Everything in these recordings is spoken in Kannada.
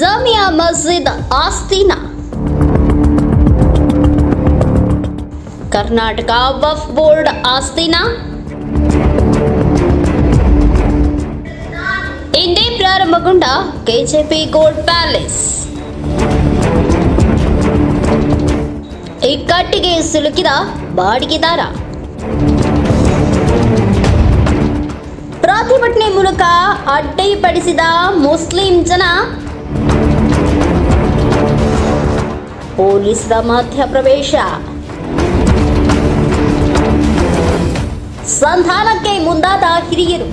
ಜಾಮಿಯಾ ಮಸ್ಜಿದ್ ಆಸ್ತಿನ ಕರ್ನಾಟಕ ವಫ್ ಬೋರ್ಡ್ ಆಸ್ತಿನ ಇಂದೇ ಪ್ರಾರಂಭಗೊಂಡ ಕೆಜೆಪಿ ಗೋಲ್ಡ್ ಪ್ಯಾಲೇಸ್ ಇಕ್ಕಟ್ಟಿಗೆ ಸಿಲುಕಿದ ಬಾಡಿಗೆದಾರ ಪ್ರತಿಭಟನೆ ಮೂಲಕ ಅಡ್ಡಿಪಡಿಸಿದ ಮುಸ್ಲಿಂ ಜನ ಪೊಲೀಸರ ಮಧ್ಯಪ್ರವೇಶ ಸಂಧಾನಕ್ಕೆ ಮುಂದಾದ ಹಿರಿಯರು.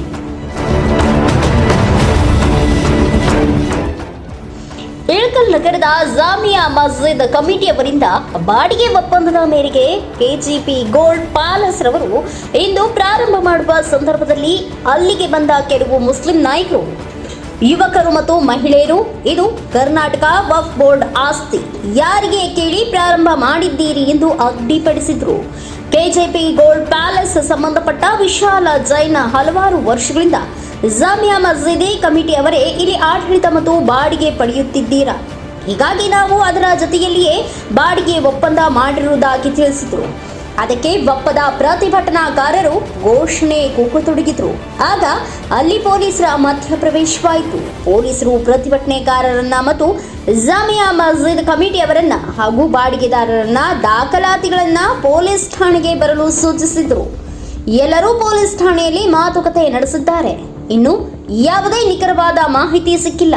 ಇಳಕಲ್ ನಗರದ ಜಾಮಿಯಾ ಮಸ್ಜಿದ್ ಕಮಿಟಿಯವರಿಂದ ಬಾಡಿಗೆ ಒಪ್ಪಂದದ ಮೇರೆಗೆ ಕೆಜಿಪಿ ಗೋಲ್ಡ್ ಪ್ಯಾಲೇಸ್ ರವರು ಇಂದು ಪ್ರಾರಂಭ ಮಾಡುವ ಸಂದರ್ಭದಲ್ಲಿ ಅಲ್ಲಿಗೆ ಬಂದ ಕೆಲವು ಮುಸ್ಲಿಂ ನಾಯಕರು. ಯುವಕರು ಮತ್ತು ಮಹಿಳೆಯರು, ಇದು ಕರ್ನಾಟಕ ವಕ್ಫ್ ಬೋರ್ಡ್ ಆಸ್ತಿ. ಯಾರಿಗೆ ಕೇಳಿ ಪ್ರಾರಂಭ ಮಾಡಿದ್ದೀರಿ ಎಂದು ಅಡ್ಡಿಪಡಿಸಿದ್ರು. ಕೆಜೆಪಿ ಗೋಲ್ಡ್ ಪ್ಯಾಲೇಸ್ ಸಂಬಂಧಪಟ್ಟ ವಿಶಾಲ ಜೈನ ಹಲವಾರು ವರ್ಷಗಳಿಂದ ಜಾಮಿಯಾ ಮಸ್ಜಿದಿ ಕಮಿಟಿಯವರೇ ಇಲ್ಲಿ ಆಡಳಿತ ಮತ್ತು ಬಾಡಿಗೆ ಪಡೆಯುತ್ತಿದ್ದೀರಾ? ಹೀಗಾಗಿ ನಾವು ಅದರ ಜೊತೆಯಲ್ಲಿಯೇ ಬಾಡಿಗೆ ಒಪ್ಪಂದ ಮಾಡಿರುವುದಾಗಿ ತಿಳಿಸಿದರು. ಅದಕ್ಕೆ ಬಪ್ಪದ ಪ್ರತಿಭಟನಾಕಾರರು ಘೋಷಣೆ ಕೂಗತೊಡಗಿದ್ರು. ಆಗ ಅಲ್ಲಿ ಪೊಲೀಸರ ಮಧ್ಯಪ್ರವೇಶವಾಯಿತು. ಪೊಲೀಸರು ಪ್ರತಿಭಟನೆಕಾರರನ್ನ ಮತ್ತು ಜಾಮಿಯಾ ಮಸ್ಜಿದ್ ಕಮಿಟಿಯವರನ್ನ ಹಾಗೂ ಬಾಡಿಗೆದಾರರನ್ನ ದಾಖಲಾತಿಗಳನ್ನ ಪೊಲೀಸ್ ಠಾಣೆಗೆ ಬರಲು ಸೂಚಿಸಿದರು. ಎಲ್ಲರೂ ಪೊಲೀಸ್ ಠಾಣೆಯಲ್ಲಿ ಮಾತುಕತೆ ನಡೆಸಿದ್ದಾರೆ. ಇನ್ನು ಯಾವುದೇ ನಿಖರವಾದ ಮಾಹಿತಿ ಸಿಕ್ಕಿಲ್ಲ.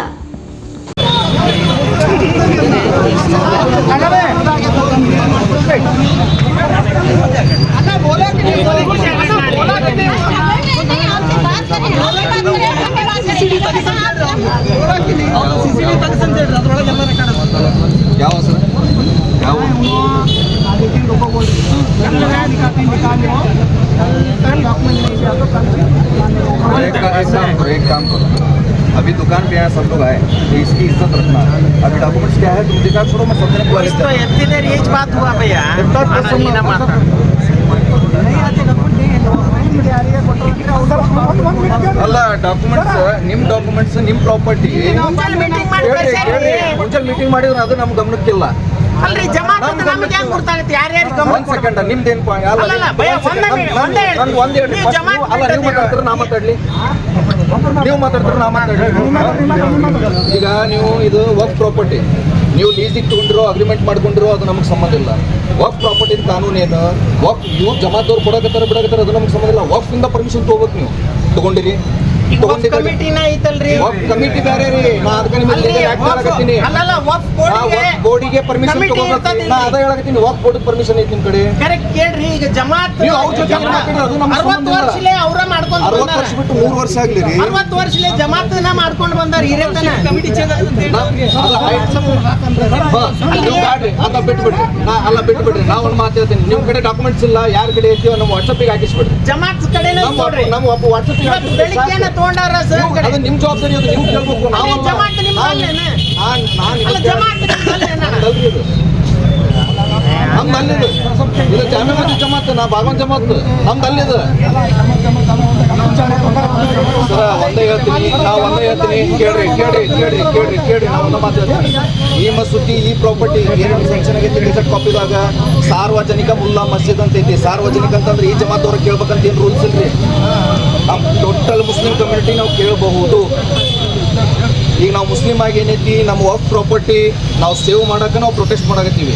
ಯಾವ ಸರ್ ಯಾವ एक का- एक काम करो एक काम करो अभी दुकान पे आए सब लोग आए तो इसकी इज्जत रखना अभी डॉक्यूमेंट्स क्या है तुम दिखा छोड़ो मैं सबने बोल तो इतनी देर यही बात हुआ भैया अनालीना माता ಅಲ್ಲ ಡಾಕ್ಯುಮೆಂಟ್ಸ್ ನಿಮ್ ಡಾಕ್ಯುಮೆಂಟ್ಸ್ ನಿಮ್ ಪ್ರಾಪರ್ಟಿ ಮುಂಜಾನೆ meeting ಮಾಡಿ ಕಳ್ಸ್ಯಾರ್ರಿ. ಮುಂಚೆ ಮೀಟಿಂಗ್ ಮಾಡಿದ್ರೆ ಅದು ನಮ್ ಗಮನಕ್ಕಿಲ್ಲ ಅಲ್ರಿ ಅಂತ ನಮ್ಗೆ ಹೆಂಗ್ ಗೊತ್ತಾಗುತ್ತೆ ಯಾರ್ಯಾರು ಗಮನ ಒಂದ್ ಸೆಕೆಂಡ್ ನಿಮ್ದೇನ್ ಅಲ್ಲ ಭಯ, ಒಂದೇ ನೀವು ಜಮಾತ್ ಅಲ್ಲ ನೀವು ಮಾತಾಡ್ತಾರೆ ನಾ ಮಾತಾಡ್ಲಿ? ನೀವು ಮಾತಾಡ್ತಾರೆ ನಾ ಮಾತಾಡ್ಲಿ? ಈಗ ನೀವು ಇದು ವರ್ಕ್ ಪ್ರಾಪರ್ಟಿ ನೀವು ಲೀಸಿಗೆ ತಗೊಂಡಿರೋ ಅಗ್ರಿಮೆಂಟ್ ಮಾಡ್ಕೊಂಡಿರೋ ಅದು ನಮಗೆ ಸಂಬಂಧ ಇಲ್ಲ. ವರ್ಕ್ ಪ್ರಾಪರ್ಟಿ ಕಾನೂನೇನು ವರ್ಕ್ ಇವ್ರು ಜಮಾದವ್ರು ಕೊಡಕತ್ತಾರ ಬಿಡಕತ್ತಾರ ಅದು ನಮಗೆ ಸಂಬಂಧ ಇಲ್ಲ. ವರ್ಕ್ ಇಂದ ಪರ್ಮಿಷನ್ ತಗೋಬೇಕು ನೀವು. ತಗೊಂಡಿರಿ. ಕಮಿಟಿನ ಐತಲ್ರಿ. ಕಮಿಟಿ ಬೇರೆ ರೀ. ನಾ ಅದಕ್ಕೆ ನಿಮಗೆ ಅಲ್ರಿ, ಆಕ್ಟ್ ಮಾಡಕತ್ತೀನಿ ಅಲ್ಲಲ್ಲ ವಫ್ ನಾ ಬೋರ್ಡ್ಗೆ ವರ್ಕ್ ಬೋರ್ಡಿಗೆ ಪರ್ಮಿಷನ್ ತಗೋಬೇಕು. ನಾ ಅದ ಹೇಳಕತ್ತೀನಿ ಬೋರ್ಡ್ ಪರ್ಮಿಷನ್ ಐತಿ ನಿಮ್ ಕಡೆ. ಕರೆಕ್ಟ್ ಕೇಳ್ರಿ ಈಗ ಜಮಾತ್ ನೀವು ಅವ್ರ ಜೊತೆ ಮಾತಾಡ್ರಿ, ಅದು ನಮ್ಗೆ ಅರವತ್ತು ಸಂಬಂಧ ಇಲ್ಲ. ವರ್ಷಲೇ ಅವ್ರ ಮಾಡ್ಕೊಂಡ್ ಅರವತ್ತು ವರ್ಷ ಬಿಟ್ಟು ಮೂರು ವರ್ಷ ಆಗ್ಲಿ ರೀ. ಅರವತ್ತು ವರ್ಷಲೇ ಜಮಾತ್ನ ಮಾಡ್ಕೊಂಡು ಬಂದಾರ ಹಿರೇತನ ಕಮಿಟಿ ಅದ ಬಿಟ್ಬಿಡ್ರಿ. ನಾ ಅಲ್ಲ ಬಿಟ್ಬಿಡ್ರಿ ನಾ ಒಂದ್ ಮಾತು ಹೇಳ್ತೀನಿ. ನಿಮ್ ಕಡೆ ಡಾಕ್ಯುಮೆಂಟ್ಸ್ ಇಲ್ಲ ಯಾರ ಕಡೆ ಐತಿಯೋ ನಮ್ಮ ವಾಟ್ಸ್ಆಪ್ ಹಾಕಿಸ್ಬಿಡ್ರಿ. ಜಮಾತ್ ಕಡೆನೇ ನಮ್ಮ ನೋಡ್ರಿ ನಮ್ಮ ಒಬ್ಬ ವಾಟ್ಸಪ್ಪಿಗೆ ಇವತ್ತು ಬೆಳಿಗ್ಗೆನ ತಗೊಂಡಾರ ಸರ್ ಅದು ನಿಮ್ಮ ಜವಾಬ್ದಾರಿ ಅದು ನೀವು ಕೇಳ್ಬೇಕು ನಾವು ಜಮಾತ್ ನಿಮ್ದು ಅಲ್ಲೇನ? ನಾನು ಅಲ್ಲ ಜಮಾತ್ ನಿಮ್ದು ಅಲ್ಲೇನ? ನಮ್ದು ಇದು. ನಮ್ದು ಅಲ್ಲಿದು ಇದು. ಜಾಮೀನ್ ಮಸ್ಜಿದ್ ಜಮಾತ್ ನಾ ಜಮಾತ್. ನಮ್ದು ಅಲ್ಲಿದು ಸರ ಒಂದೇ ಹೇಳ್ತೀನಿ ನಾ ಒಂದೇ ಹೇಳ್ತೀನಿ. ಕೇಳ್ರಿ ಕೇಳ್ರಿ ಕೇಳ್ರಿ ಕೇಳ್ರಿ ಕೇಳ್ರಿ. ನಾ ಒಂದ ಮಾತು ಈ ಮಸೂತಿ ಈ ಪ್ರಾಪರ್ಟಿ ಏನು ಸೆಕ್ಷನ್ ಆಗೈತಿ ರಿಸಲ್ಟ್ ಕಾಪಿದಾಗ ಸಾರ್ವಜನಿಕ ಮುಲ್ಲಾ ಮಸ್ಜಿದ್ ಅಂತ ಐತಿ ಸಾರ್ವಜನಿಕ ಅಂತಂದ್ರೆ ಈ ಜಮಾತವ್ರು ಕೇಳ್ಬೇಕಂತ ಏನು ರೂಲ್ಸ್ ಇಲ್ರಿ? ನಮ್ಮ ಟೋಟಲ್ ಮುಸ್ಲಿಂ ಕಮ್ಯುನಿಟಿ ನಾವು ಕೇಳಬಹುದು. ಈಗ ನಾವು ಮುಸ್ಲಿಂ ಆಗಿ ಏನೈತಿ ನಮ್ಮ ವರ್ಕ್ ಪ್ರಾಪರ್ಟಿ ನಾವು ಸೇವ್ ಮಾಡೋಕೆ ನಾವು ಪ್ರೊಟೆಸ್ಟ್ ಮಾಡಕತ್ತೀವಿ.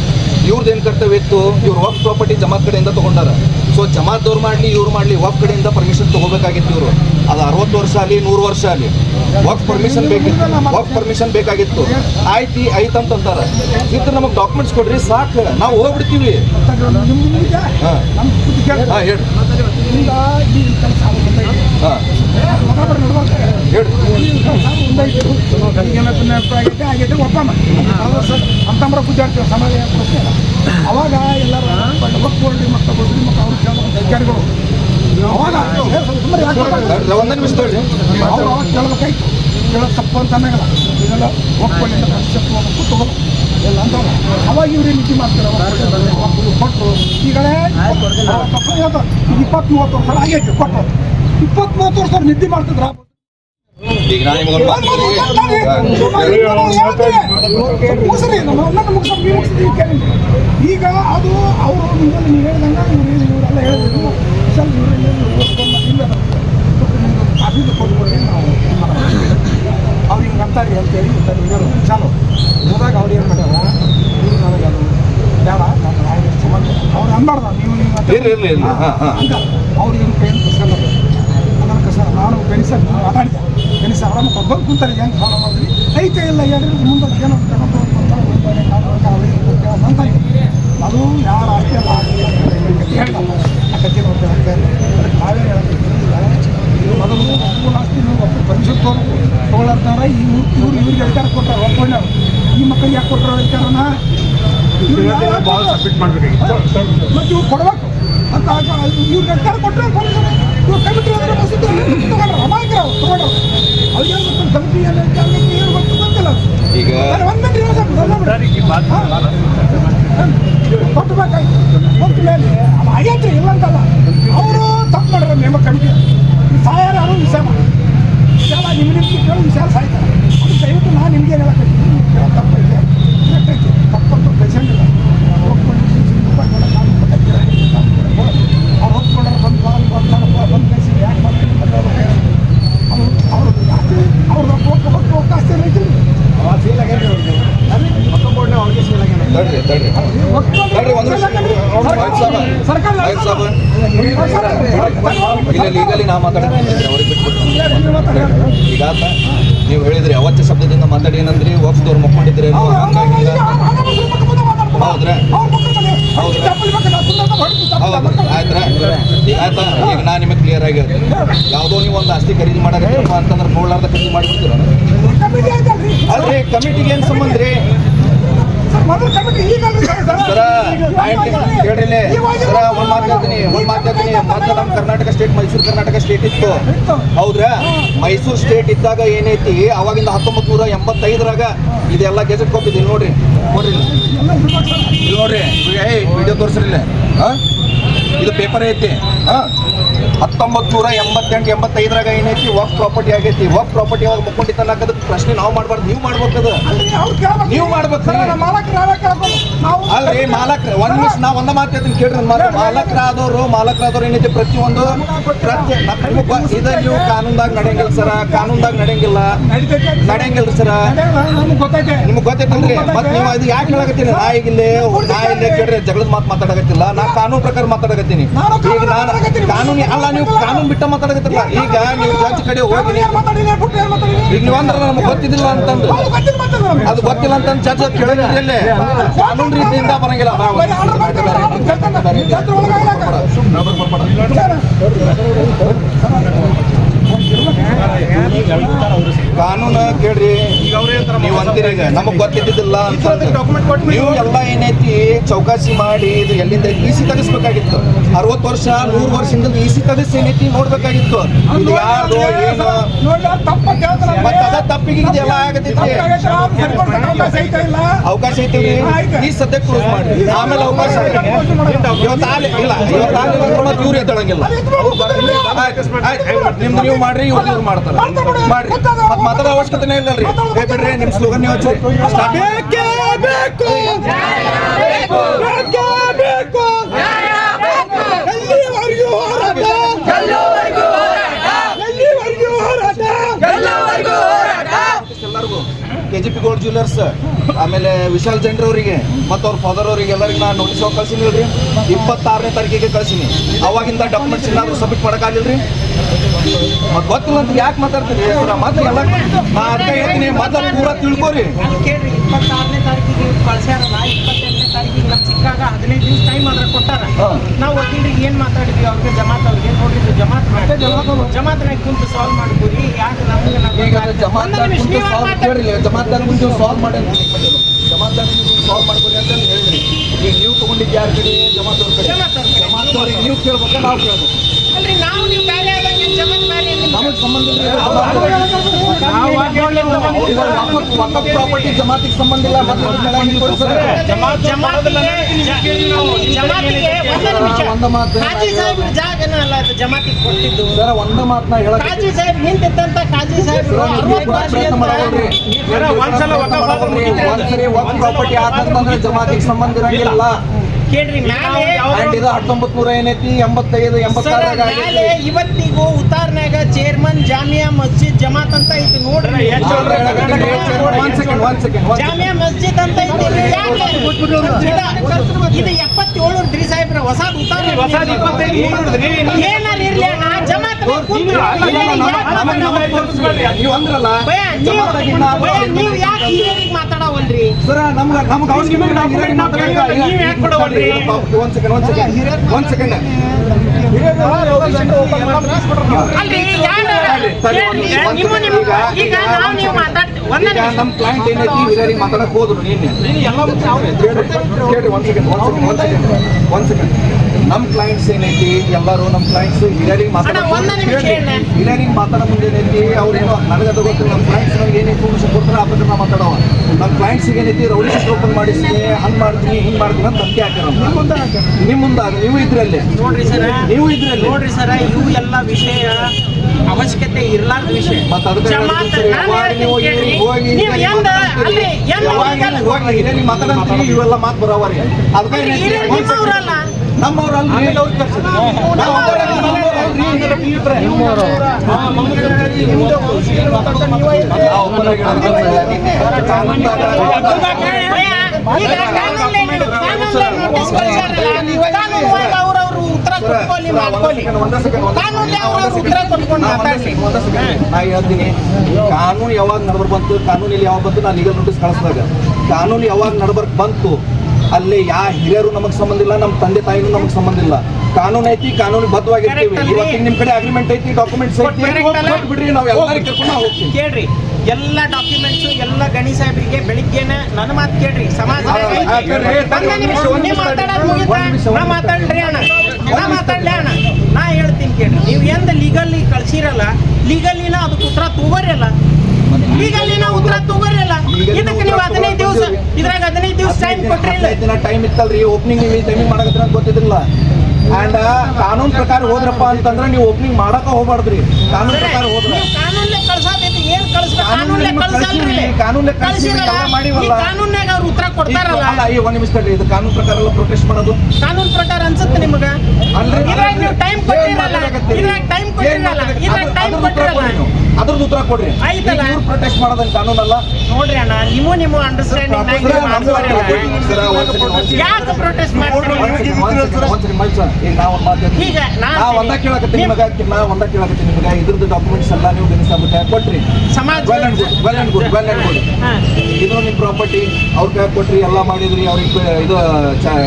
ಇವ್ರದ್ದು ಏನು ಕರ್ತವ್ಯ ಇತ್ತು ಇವ್ರು ವರ್ಕ್ ಪ್ರಾಪರ್ಟಿ ಜಮಾತ್ ಕಡೆಯಿಂದ ತೊಗೊಂಡಾರ. ಸೊ ಜಮಾತ್ದವ್ರು ಮಾಡಲಿ ಇವ್ರು ಮಾಡಲಿ ವರ್ಕ್ ಕಡೆಯಿಂದ ಪರ್ಮಿಷನ್ ತೊಗೋಬೇಕಾಗಿತ್ತು ಇವರು. ಅದು ಅರವತ್ತು ವರ್ಷ ಆಗಲಿ ನೂರು ವರ್ಷ ಆಗಲಿ. ವರ್ಕ್ ಪರ್ಮಿಷನ್ ಬೇಕಿತ್ತು ವರ್ಕ್ ಪರ್ಮಿಷನ್ ಬೇಕಾಗಿತ್ತು. ಆಯ್ತು ಆಯ್ತು ಅಂತಂತಾರೆ ಇದು ನಮಗೆ ಡಾಕ್ಯುಮೆಂಟ್ಸ್ ಕೊಡ್ರಿ ಸಾಕು. ನಾವು ಹೋಗ್ಬಿಡ್ತೀವಿ. ಹಾಂ. ಹಾಂ ಹೇಳಿ ಹಾಂ ಹೇಳಿ ಅಂತಂಬ್ರ ಗುದ್ದಾಡ್ತೀವಿ ಸಮಾಜ ಪ್ರಶ್ನೆ. ಅವಾಗ ಎಲ್ಲರೂ ಒಪ್ಪಿಕೊಳ್ಳಿ ಕೊಡ್ರಿ ಮತ್ತು ಅವ್ರು ಕೇಳ್ಬೇಕು ಅಧಿಕಾರಿಗಳು ಅವಾಗ? ಒಂದೇ ನಿಮಿಷ ಅವ್ರು ಅವಾಗ ಕೇಳ್ಬೇಕಾಯ್ತು ಕೇಳೋದು ತಪ್ಪು ಅಂತ ಇದೆಲ್ಲ ಒಪ್ಕೊಳ್ಳಿ ಅಂತ ತಗೋಬೇಕು ಎಲ್ಲ ಅಂತ ಅವಾಗ ಇವ್ರು ನೀತಿ ಮಾಡ್ತಾರೆ ಕೊಟ್ಟರು ಈಗಲೇ ಇಪ್ಪತ್ತು ಮೂವತ್ತು ವರ್ಷ ಆಗೈತಿ ಕೊಟ್ಟರು ಇಪ್ಪತ್ತು ಮೂವತ್ತು ವರ್ಷ ಅವ್ರು ನಿದ್ದೆ ಮಾಡ್ತಿದ್ರ. ಈಗ ಅದು ಅವರು ನೀವು ನೀವು ಹೇಳ್ದಂಗೆ ಇವ್ರು ಇವರೆಲ್ಲ ಹೇಳಿದ್ರು ಸರ್ ಇವರೆಲ್ಲ ಕಾಫಿ ಕೊಟ್ಬಿಡಿ ನಾವು ಅವ್ರು ಹಿಂಗೆ ಅಂತಾರೆ ಅಂತೇಳಿ ಇವರು ಚಾಲು. ಹೋದಾಗ ಅವ್ರು ಏನು ಮಾಡ್ಯಾರ? ಇವ್ರು ನನಗೆ ಅದು ಬೇಡ ನಾನು ಅವ್ರ ಅನ್ಬಾರ್ದ ನೀವು ನೀವು ಅಂತ ಇರ್ಲಿ ಇರ್ಲಿ ಇರ್ಲಿ ಹಾಂ ಹಾಂ. ಹಂಗ ಅವ್ರು ಏನು ನಾನು ಪೆನ್ಸಲ್ ಮಾತಾಡಿದೆ ಗಣಿಸ ಆರಾಮ ಬಂದು ಕೂತಾರೆ ಹೆಂಗೆ ಫಾಲೋ ಮಾಡಿದ್ರಿ ಐತೆ ಇಲ್ಲ ಹೇಳಿದ್ರೆ ಮುಂದೆ ಏನೋ ಅಂತ. ಅದು ಯಾರು ಆಸ್ತಿ ಅಲ್ಲ ಹೇಳಲ್ಲ ಆ ಕಥೆ ನೋಡ್ತಾರೆ ಅದಕ್ಕೆ ನಾವೇ ಹೇಳೋದು ಇದು ಮೊದಲು ಒಬ್ಬನ ಆಸ್ತಿ ನೀವು ಒಬ್ಬ ಪೆನ್ಷನ್ ತೊಗೊಳತ್ತಾರ ಈ ಇವ್ರು ಇವ್ರಿಗೆ ಅಧಿಕಾರ ಕೊಟ್ಟಾರ ಒಪ್ಕೊಂಡ ಈ ಮಕ್ಕಳಿಗೆ ಯಾಕೆ ಕೊಟ್ಟರು ಅಧಿಕಾರನ? ಭಾಳ ಸಬ್ಮಿಟ್ ಮಾಡಬೇಕಾಗಿತ್ತು. ಮತ್ತು ಇವ್ರು ಕೊಡಬೇಕು. ಅಂತ ಇವ್ರು ಅಧಿಕಾರ ಕೊಟ್ಟರೆ ಇವ್ರು ಕಮಿಟಿ ಅಂದ್ರೆ ಮಸೂದೆ ತಗೊಂಡ್ರು ಅಮಾಯಕರ ಅವ್ರು ತಗೊಂಡ್ರು. ಅವ್ರಿಗೆ ಗೊತ್ತು? ಕಮಿಟಿ ಏನು ಗೊತ್ತು ಗೊತ್ತಿಲ್ಲ. ಈಗ ಒಂದು ಕೊಟ್ಟಬೇಕಾಯ್ತು ಕೊಟ್ಟ ಮೇಲೆ. ಅದು ಆಗೈತ್ರಿ ಇಲ್ಲ ಅಂತಲ್ಲ. ಅವರು ತಪ್ಪು ಮಾಡ್ಯಾರ ನೇಮ ಕಮಿಟಿ. ಸಾಯಾರ ಅವರು ವಿಷಯ ವಿಷಾಲ ನಿಮ್ಮ ನಿಮ್ಗೆ ಕೇಳಿ ವಿಷಾಲ ಸಾಯ್ತಾರೆ. ಅದು ದಯವಿಟ್ಟು ನಾನು ನಿಮ್ಗೆ ಹೇಳಕತ್ತೀನಿ ತಪ್ಪೈತೆ ಕರೆಕ್ಟ್ ಐತಿ ತಪ್ಪಂತೂ ಪೇಷಂಟ್ ಇಲ್ಲ ಒಪ್ಕೊಂಡು ಅವ್ರು ಒಪ್ಕೊಂಡ್ರೆ ಬಂದು ಬಾಲ್ ಬರ್ತಾರಪ್ಪ ಬಂದು ಕಳಿಸಿ ಯಾಕೆ ಮಾಡ್ತೀನಿ ಅವರು ಅವರು ಜಾಸ್ತಿ ಅವ್ರು ಒಟ್ಟು ಒಟ್ಟು ಒಕ್ಕಾಸ್ತಿ ರೈತರು ತಡ್ರಿ ತಡ್ರಿ ತಡ್ರಿ ಒಂದು ನಿಮಿಷ ಆಯ್ತು ಸಾಬ ಸರ್ಕಾರ ಆಯ್ತು ಸಾಬ ಇಲ್ಲ ಲೀಗಲಿ ನಾವು ಅವ್ರಿಗೆ ಬಿಟ್ಬಿಟ್ಟು ಈಗ ನೀವು ಹೇಳಿದ್ರಿ ಅವತ್ತ ಶಬ್ದದಿಂದ ಮಾತಾಡಿ ಏನಂದ್ರಿ ವಕ್ಫ್ದವ್ರು ಮಕ್ಕೊಂಡಿದ್ರಿ ಹೌದ್ರಾ ಈಗ ಆಯ್ತಾ ಈಗ ನಾ ನಿಮಗೆ ಕ್ಲಿಯರ್ ಆಗಿ ಯಾವುದೋ ನೀವು ಒಂದು ಆಸ್ತಿ ಖರೀದಿ ಮಾಡಿದ್ರೆ ಅಂತಂದ್ರೆ ನೋಡ್ಲಾರ್ದ ಖರೀದಿ ಮಾಡಿಬಿಡ್ತೀರ ಅಲ್ರಿ ಕಮಿಟಿಗೆ ಏನು ಸಂಬಂಧ ರೀ ಕೇಳ್ರಿ ಇಲ್ಲಿ. ಸರ ಒಂದ್ ಮಾತು ಹೇಳ್ತೀನಿ ಒಂದ್ ಮಾತು ಹೇಳ್ತೀನಿ. ಮೊದ್ಲು ನಮ್ಮ ಕರ್ನಾಟಕ ಸ್ಟೇಟ್ ಮೈಸೂರು ಕರ್ನಾಟಕ ಸ್ಟೇಟ್ ಇತ್ತು. ಹೌದ್ರಾ? ಮೈಸೂರು ಸ್ಟೇಟ್ ಇದ್ದಾಗ ಏನೈತಿ? ಅವಾಗಿಂದ ಹತ್ತೊಂಬತ್ತು ನೂರ ಎಂಬತ್ತೈದರಾಗ ಇದೆಲ್ಲ ಗೆಜೆಟ್ ಕೊಟ್ಟಿದ್ದೀನಿ ನೋಡ್ರಿ. ನೋಡ್ರಿ ನೋಡ್ರಿ. ಏಯ್ ವಿಡಿಯೋ ತೋರಿಸ್ರಿಲ್ಲ ಇದು ಪೇಪರ್ ಐತಿ. ಹತ್ತೊಂಬತ್ ಹತ್ತೊಂಬತ್ತು ನೂರ ಎಂಬತ್ತೆಂಟು ಎಂಬತ್ತೈದರಾಗ ಏನೈತಿ? ವಕ್ ಪ್ರಾಪರ್ಟಿ ಆಗೈತಿ. ವಕ್ ಪ್ರಾಪರ್ಟಿ ಯಾವಾಗ ಮುಕ್ಕೊಂಡಿತ್ತಲ್ಲ ಪ್ರಶ್ನೆ ನಾವು ಮಾಡಬಾರ್ದು. ನೀವು ಮಾಡ್ಬೇಕದು ನೀವು ಮಾಡ್ಬೇಕು. ಒಂದ್ ನಿಮಿಷ ನಾ ಒಂದ ಮಾತು ಹೇಳ್ತೀನಿ ಕೇಳ್ರಿ ಮಾತು. ಮಾಲಕರಾದವರು ಮಾಲಕರಾದವ್ರು ಏನೈತಿ ಪ್ರತಿಯೊಂದು ಇದ ನೀವು ಕಾನೂನ್ದಾಗ ನಡೆಯಂಗಿಲ್ಲ ಸರ. ಕಾನೂನ್ದಾಗ ನಡೆಯಂಗಿಲ್ಲ. ನಡೆಯಂಗಿಲ್ಲ ಸರ. ನಮ್ಗೆ ಗೊತ್ತೈತೆ. ನಿಮ್ಗೆ ಗೊತ್ತೈತಂದ್ರಿ ಮತ್ತೆ ನೀವು ಅದು ಯಾಕೆ ಹೇಳಕತ್ತೀನಿ ನಾ ಈಗ ಇಲ್ಲಿ ನಾ ಇಲ್ಲೇ ಕೇಳ್ರಿ ಜಗಳದ ಮಾತು ಮಾತಾಡಕತ್ತಿಲ್ಲ. ನಾ ಕಾನೂನು ಪ್ರಕಾರ ಮಾತಾಡಕತ್ತೀನಿ. ಈಗ ನಾನು. ಕಾನೂನು ಅಲ್ಲ ನೀವು ಕಾನೂನು ಬಿಟ್ಟ ಮಾತಾಡಕತ್ತಿಲ್ಲ ಈಗ ನೀವು ಜಡ್ಜ್ ಕಡೆ ಹೋಗಿ ಈಗ ನೀವು ಅಂದ್ರೆ ನಮ್ಗೆ ಗೊತ್ತಿದ್ದಿಲ್ಲ ಅಂತಂದ್ರೆ. ಅದು ಗೊತ್ತಿಲ್ಲ ಅಂತ ಜಡ್ಜ್ ಕೇಳಿದ್ರೆ ಕಾನೂನು ರೀತಿಯಿಂದ ಬರಂಗಿಲ್ಲ. ಕಾನೂನು ಕೇಳ್ರಿ. ನೀವು ಅಂತೀರಿ ಈಗ, ನಮಗ್ ಗೊತ್ತಿದ್ದಿಲ್ಲ ನೀವು ಎಲ್ಲ ಏನೈತಿ ಚೌಕಾಸಿ ಮಾಡಿ ಇದು ಎಲ್ಲಿಂದ ಇ ಸಿ ತಗಿಸ್ಬೇಕಾಗಿತ್ತು. ಅರವತ್ತು ವರ್ಷ, ನೂರು ವರ್ಷದಿಂದ ಇ ಸಿ ತಗಿಸ್ ಏನೈತಿ ನೋಡ್ಬೇಕಾಗಿತ್ತು. ಯಾರು ಏನು? ಮತ್ತೆ ಅದ ತಪ್ಪಿಗೆ ಇದೆಲ್ಲ ಆಗತೈತಿ ಅವಕಾಶ ಐತಿ ಈ ಸದ್ಯಕ್ಕೆ ಕ್ಲೋಸ್ ಮಾಡಿ. ಆಮೇಲೆ ಅವಕಾಶ ಇವತ್ತು ಆಲಿ ಇಲ್ಲ. ಇವತ್ತು ಆಲಿ ಮತ್ತೆ ಇವ್ರು ಎದ್ದಳಂಗಿಲ್ಲ. ನಿಮ್ದು ನೀವು ಮಾಡ್ರಿ ಇವ್ರು ಇವ್ರು ಮಾಡ್ತಾರೆ. ಮಾಡ್ರಿ. ಮತ್ತೆ ಮಾತಾಡೋ ಅವಶ್ಯಕತೆನೇ ಇಲ್ಲಲ್ರಿ. ಏ ಬಿಡ್ರಿ ನಿಮ್ ಸ್ಲೋಗನ್ ನೀವು ಹಚ್ಚಿ. ಬೇಕೇ ಬೇಕು. ಬೇಕೇ ಬೇಕು. ಎಲ್ಲಿವರೆಗೂ ಹೋರಾಟ ಎಲ್ಲಿವರೆಗೂ ಹೋರಾಟ ಎಲ್ಲರಿಗೂ K G P gold jewellers ಆಮೇಲೆ ವಿಶಾಲ್ ಜಂಡ್ರ ಅವರಿಗೆ, ಮತ್ತು ಅವ್ರ ಫಾದರ್ ಅವರಿಗೆ ಎಲ್ಲರಿಗೆ ನಾನು ನೋಟಿಸ್ ಹೋಗಿ ಕಳ್ಸೀನಿ ರೀ ಇಪ್ಪತ್ತಾರನೇ ತಾರೀಕಿಗೆ ಕಳ್ಸೀನಿ. ಅವಾಗಿಂದ ಡಾಕ್ಯುಮೆಂಟ್ಸ್ ಏನಾದ್ರು ಸಬ್ಮಿಟ್ ಮಾಡೋಕ್ಕಾಗಿಲ್ರಿ ಮತ್ತು ಗೊತ್ತಿಲ್ಲ ಅಂತ ಯಾಕೆ ಮಾತಾಡ್ತೀರಿ? ಸರ, ಮತ್ತೆ ಎಲ್ಲ ನಾ ಅರ್ಥ ಹೇಳ್ತೀನಿ ಮಾತಾಡಿ ಪೂರ ತಿಳ್ಕೊರಿ. ಇಪ್ಪತ್ತಾರನೇ ತಾರೀಕಿಗೆ ಕಳ್ಸ್ಯಾರಲ್ಲ ಇಪ್ಪತ್ತೆರಡನೇ ತಾರೀಕಿಗೆ ನಮ್ಗೆ ಸಿಕ್ಕಾಗ ಹದಿನೈದು ನಾವು ವಕೀಲರಿಗೆ ಏನ್ ಮಾತಾಡಿದ್ವಿ ಅವ್ರಿಗೆ ಜಮಾತ್ ಅವ್ರಿಗೆ ನೋಡ್ರಿ ಜಮಾತ್ ಮಾಡಿ. ಜಮಾತ್ನಾಗ ಕುಂತು ಸಾಲ್ವ್ ಮಾಡ್ಕೊರಿ ಯಾಕೆ ನಮ್ಗೆ ಜಮಾತ್ದಾರ್ ಮುಂಚೆ ಸಾಲ್ವ್ ಮಾಡಿ ಅಂತ ಜಮಾತ್ದಾರ್ ಸಾಲ್ವ್ ಅಂತ ಹೇಳಿದ್ರಿ ಈಗ ನೀವು ತಗೊಂಡಿದ್ದು ಯಾರ ಕಡೆ? ಜಮಾತವ್ರ ಕಡೆ. ಕಡೆ. ಜಮಾತವ್ರಿಗೆ ನೀವು ಕೇಳ್ಬೇಕು ನಾವು ಕೇಳ್ಬೇಕು. ಅಲ್ರಿ ನಾವು ನೀವು ಬೇರೆ ಆದಂಗೆ ಜಮಾತ್ ಬೇರೆ ನಮಗೆ ಸಂಬಂಧ ಇಲ್ಲ. ಪ್ರಾಪರ್ಟಿ ಜಮಾತಿಗೆ ಸಂಬಂಧ ಇಲ್ಲ. ಮತ್ತೆ. ಜಮಾತಿಗೆ ಒಂದು ಮಾತು ಕಾಜಿ ಸಾಹೇಬ್ರ ಜಾಗ ಜಾಗನ ಅಲ್ಲ ಅದು ಜಮಾತಿಗೆ ಕೊಟ್ಟಿದ್ದು. ಸರ್ ಒಂದ ಮಾತನ್ನ ಹೇಳ ಕಾಜಿ ಸಾಹೇಬ್ ನಿಂತಿದ್ದಂತ ಕಾಜಿ ಸಾಹೇಬ್ ಒಂದ್ಸಲ ವಕ್ಫ್ ಪ್ರಾಪರ್ಟಿ ಜಮಾತಿಗೆ ಸಂಬಂಧ ಇರಂಗಿಲ್ಲ. ಕೇಳ್ರಿ ಇದು ಹತ್ತೊಂಬತ್ ನೂರ ಏನೈತಿ ಎಂಬತ್ತೈದು ಇವತ್ತಿಗೂ ಉತ್ತಾರ್ನ್ಯಾಗ ಚೇರ್ಮನ್ ಜಾಮಿಯಾ ಮಸ್ಜಿದ್ ಜಮಾತ್ ಅಂತ ಐತಿ ನೋಡ್ರಿ one second one second Jamia Masjid ಅಂತ ಇದು ಎಪ್ಪತ್ತೇಳು ದ್ರಿ ಸಾಹೇಬ್ರ ಹೊಸ. ಏನಾರ ಇರ್ಲಿ ಅಣ್ಣ ಜಮಾತ್ ನೀವು ಅಂದ್ರಲ್ಲ ನೀವು ಯಾಕೆ ಹಿರಿಯರಿಗೆ ಮಾತಾಡವಲ್ರಿ? ಸರ ನಮ್ಗ ನಮ್ಗ ಅವ್ರಿಗೆ? ಒಂದ್ ಸೆಕೆಂಡ್ ಒಂದ್ ಸೆಕೆಂಡ್ ಒಂದ್ ಸೆಕೆಂಡ್ ನಿಮ್ಮ ಕ್ಲೈಂಟ್ ಏನೈತಿ ಹಿರಿಯರಿಗೆ ಮಾತಾಡಕ್ ಹೋದ್ರು ಕೇಳ್ರಿ ಕೇಳ್ರಿ ಒಂದ್ ಸೆಕೆಂಡ್ ಒಂದ್ ಸೆಕೆಂಡ್ ಒಂದ್ ಸೆಕೆಂಡ್ ಒಂದ್ ಸೆಕೆಂಡ್ ನಮ್ ಕ್ಲೈಂಟ್ಸ್ ಏನೈತಿ? ಎಲ್ಲರೂ ನಮ್ಮ ಕ್ಲೈಂಟ್ಸ್ ಹಿರಿಯರಿಗೆ ಮಾತಾಡೋದು. ಹಿರಿಯರಿಗೆ ಮಾತಾಡೋ ಮುಂದೆ ಏನೈತಿ? ಅವ್ರೇನು ನನಗದು ಗೊತ್ತಿಲ್ಲ. ನಮ್ಮ ಕ್ಲೈಂಟ್ಸ್ ನಮ್ಗೆ ಏನೇ ಇನ್ಫಾರ್ಮೇಶನ್ ಕೊಡ್ತಾರೆ ಆ ಬಗ್ಗೆ ನಾವು ಮಾತಾಡವ ನಮ್ಮ ಕ್ಲೈಂಟ್ಸ್ ಏನೈತಿ? ರೌಡಿ ಓಪನ್ ಮಾಡಿಸ್ತೀನಿ ಹಂಗ್ ಮಾಡ್ತೀನಿ ಹಿಂಗೆ ಮಾಡ್ತೀನಿ ಅಂತ ಧಮಕಿ ಹಾಕ್ಯಾರ ನಿಮ್ಮ ಮುಂದಾಗ ನೀವು ಇದ್ರಲ್ಲಿ. ನೋಡ್ರಿ ಸರ. ನೀವು ಇದ್ರಲ್ಲಿ. ನೋಡ್ರಿ ಸರ ಇವು ಎಲ್ಲ ವಿಷಯ ಅವಶ್ಯಕತೆ ಇರ್ಲಾರ್ದ ವಿಷಯ. ಹೋಗಿ ಮಾತಾಡಂತೀರಿ ಇವೆಲ್ಲ ಮಾತು ಬರೋವರಿ ಅದಕ್ಕೆ ಅವ್ರವ್ರು ಉತ್ತರ ಮಾಡ್ಕೊಳ್ಳಿ ಅವ್ರವ್ರು ಉತ್ತರ ಕೊಟ್ಕೊಂಡು ಮಾತಾಡ್ಲಿ ನಾ ಹೇಳ್ತೀನಿ ಕಾನೂನು ಯಾವಾಗ ನಡ್ಬರ್ ಬಂತು ಕಾನೂನಲ್ಲಿ ಯಾವಾಗ ಬಂತು ನಾನು ಈಗ ನೋಟಿಸ್ ಕಳಿಸಿದಾಗ ಕಾನೂನು ಯಾವಾಗ ನಡ್ಬರ್ಕ್ ಬಂತು ಅಲ್ಲಿ ಯಾ ಹಿರಿಯರು ನಮಗೆ ಸಂಬಂಧ ಇಲ್ಲ ನಮ್ಮ ತಂದೆ ತಾಯಿನೂ ನಮಗ್ ಸಂಬಂಧ ಇಲ್ಲ. ಕಾನೂನು ಐತಿ ಕಾನೂನು ಬದ್ಧವಾಗಿರ್ತೀವಿ. Correct ಅಲ್ರಿ? ಇವತ್ತಿನ ನಿಮ್ ಕಡೆ ಅಗ್ರಿಮೆಂಟ್ ಐತಿ ಡಾಕ್ಯುಮೆಂಟ್ಸ್ ಐತಿ ಅಲ್ಲ? ಬಿಡ್ರಿ ನಾವು ಎಲ್ಲರಿಗೂ ಕರ್ಕೊಂಡು ಹೋಗ್ತೀವಿ. ಕೇಳ್ರಿ. ಎಲ್ಲ ಡಾಕ್ಯುಮೆಂಟ್ಸ್ ಎಲ್ಲ ಗಣಿ ಸಾಹೇಬರಿಗೆ ಬೆಳಿಗ್ಗೆನ ನನ್ನ ಮಾತು ಕೇಳ್ರಿ. ಸಮಾಜ ಮಾತಾಡ್ರಿ ಅಣ್ಣ. ನಾ ಮಾತಾಡ್ಲಿ ಅಣ್ಣ. ನಾ ಹೇಳ್ತೀನಿ ಕೇಳ್ರಿ. ನೀವು ಎಂದ ಲೀಗಲಿ ಕಳ್ಸಿರಲ್ಲ ಲೀಗಲಿನ ಅದು ಉತ್ತರ ತಗೋರಿಲ್ಲ ಲೀಗಲಿನ ಉತ್ತರ ತಗೋರಿಲ್ಲ ಇದಕ್ಕೆ ನೀವು ಹದಿನೈದು ದಿವಸ ಇದ್ರಾಗ ಹದಿನೈದು ದಿವಸ ಟೈಮ್ ಹದಿನೈದು ದಿನ ಟೈಮ್ ಇತ್ತಲ್ರಿ ಓಪನಿಂಗ್ ನೀವು ಟೈಮಿಂಗ್ ಮಾಡಕತ್ರ ಅಂತ ಗೊತ್ತಿದ್ದಿಲ್ಲ. ಅಂಡ್ ಕಾನೂನು ಪ್ರಕಾರ ಹೋದ್ರಪ್ಪ ಅಂತಂದ್ರೆ ನೀವು ಓಪನಿಂಗ್ ಮಾಡಕ ಹೋಗ್ಬಾರ್ದ್ರಿ. ಕಾನೂನು ಪ್ರಕಾರ ಹೋದ್ರೆ. ನೀವು ಕಾನೂನ್ಲೆ ಕಾನೂನ್ಯಾಗ ಅವ್ರು ಉತ್ತರ ಕೊಡ್ತಾರಲ್ಲ. ಅಲ್ಲ ಒಂದ್ ನಿಮಿಷ ತಡ್ರಿ. ಇದು ಕಾನೂನು ಪ್ರಕಾರ ಎಲ್ಲ ಪ್ರೊಟೆಸ್ಟ್ ಮಾಡೋದು. ಕಾನೂನ್ ಪ್ರಕಾರ ಅನ್ಸುತ್ತೆ ನಿಮಗ? ಇದ್ರಾಗ ನೀವು ಟೈಮ್ ಕೊಟ್ಟಿರಲ್ಲ. ಇದ್ರಾಗ ಟೈಮ್ ಕೊಟ್ಟಿರಲ್ಲ. ಇದ್ರಾಗ ಟೈಮ್ ಕೊಟ್ಟಿರಲ್ಲ. ಅದ್ರದ್ದು ಉತ್ತರ ಕೊಡ್ರಿ. ಆಯ್ತಲ್ಲ. ಇವ್ರು ಪ್ರೊಟೆಸ್ಟ್ ಮಾಡೋದನ್ನ ಕಾನೂನಲ್ಲ. ನೋಡ್ರಿ ಅಣ್ಣ ನೀವು ನಿಮ್ಮ ಅಂಡರ್ಸ್ಟ್ಯಾಂಡಿಂಗ್. ಯಾಕೆ ಪ್ರೊಟೆಸ್ಟ್ ಮಾಡ್ತೀರಿ? ಸರ್. ಈಗ ನಾ ಒಂದ್ ಕೇಳಕತ್ತೀನಿ ನಿಮ್- ನಿಮಗ. ನಾ ಒಂದ ಕೇಳಕತ್ತೀನಿ ನಿಮಗ. ಇದ್ರದ್ದು ಡಾಕ್ಯುಮೆಂಟ್ಸ್ ಎಲ್ಲ ನೀವು ಗಣಿಸಬಿಟ್ಟೆ ಕೊಟ್ರಿ. ಸಮಾಜ well and good well and good ಇದು ನಿಮ್ಮ ಪ್ರಾಪರ್ಟಿ ಅವ್ರ ಕೈ ಕೊಟ್ರಿ ಎಲ್ಲ ಮಾಡಿದ್ರಿ ಅವ್ರಿಗೆ ಇದು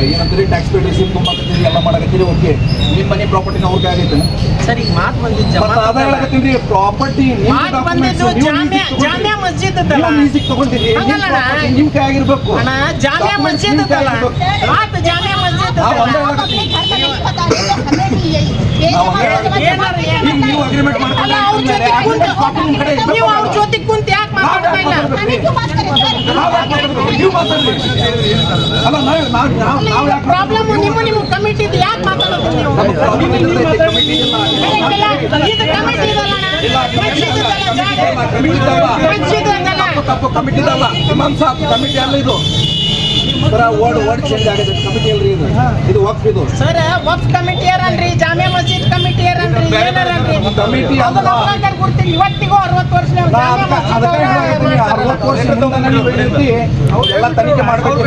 ಏನಂತೀರಿ ಟ್ಯಾಕ್ಸ್ ಪೇ ರಿಸೀವ್ ತುಂಬಾಕತ್ತೀರಿ ಎಲ್ಲ ಮಾಡಕತ್ತೀರಿ ಓಕೆ. ನಿಮ್ಮ ಮನೆ ಪ್ರಾಪರ್ಟಿನ ಅವ್ರ ಕೈ ಆಗೈತೆ. ಸರಿ ಮಾತು ಬಂದಿದ್ದು ಮತ್ತೆ ಅದ ಹೇಳಕತ್ತೀರಿ ಪ್ರಾಪರ್ಟಿ ನಿಮ್ಮ ಡಾಕ್ಯುಮೆಂಟ್ಸ್ ಜಾಮ್ಯಾ ಜಾಮೆ ಮಸ್ಜಿದ್ ಅಲ್ಲ ಮ್ಯೂಸಿಕ್ ತಗೊಂಡಿರಿ. ನಿಮ್ಮ ಕೈ ಆಗಿರಬೇಕು ಅಣ್ಣ. ಜಾಮ್ಯಾ Documents ಮಸ್ಜಿದ್ ಆಗಿರ್ಬೇಕು. ಮಾತು ಜಾಮ್ಯಾ ಮಸ್ಜಿದ್ ನಾವು ಅಲ್ಲ ಒಂದೇ ಏನಾರ ಈಗ ನೀವು ಅಗ್ರಿಮೆಂಟ್ ಜೊತೆ ಕುಂತು ನೀವು ಅವ್ರ ಜೊತೆ ಯಾಕೆ ಮಾತಾಡ್ತಾ ಇಲ್ಲ ಪ್ರಾಬ್ಲಮ್ ನಿಮ್ಮ ನಿಮ್ಮ ಕಮಿಟಿ ಯಾಕೆ ಮಾತಾಡೋದು ನೀವು ಇದು ಕಮಿಟಿ ಇದಲ್ಲ ಕಮಿಟಿ ಅಲ್ಲ ಇದು ಸರ ಓಡ್ ಓಡ್ ಚೇಂಜ್ ಆಗಿದೆ ಕಮಿಟಿ ಅಲ್ರಿ ಇದು. ಇದು ವಕ್ಫ್ ಇದು. ಸರ್ ಕಮಿಟಿ ಮಸೀದ್ ಕಮಿಟಿ ಯಾರನ್ರಿ ಏನಾರನ್ರಿ ಕಮಿಟಿ ಅಲ್ಲ ಗುರ್ತಿಲ್ಲ. ಇವತ್ತಿಗೂ ಅರವತ್ತು ವರ್ಷ ನಾವು ಅರವತ್ತು ವರ್ಷದಿಂದ ತನಿಖೆ ಮಾಡಬೇಕು.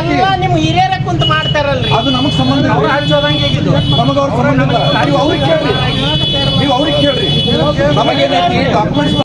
ಎಲ್ಲ ನಿಮ್ ಹಿರಿಯರ ಕುಂತ ಮಾಡ್ತಾರಲ್ರಿ. ಅದು ನಮಗ್ ಸಂಬಂಧ ಇಲ್ಲ. ನಮಗ ಅವ್ರ ಸಂಬಂಧ ನೀವು ಅವ್ರಿಗೆ ಕೇಳ್ರಿ. ನೀವು ಅವ್ರಿಗೆ ಕೇಳ್ರಿ. ನಮಗೇನೈತಿ ಡಾಕ್ಯುಮೆಂಟ್ಸ್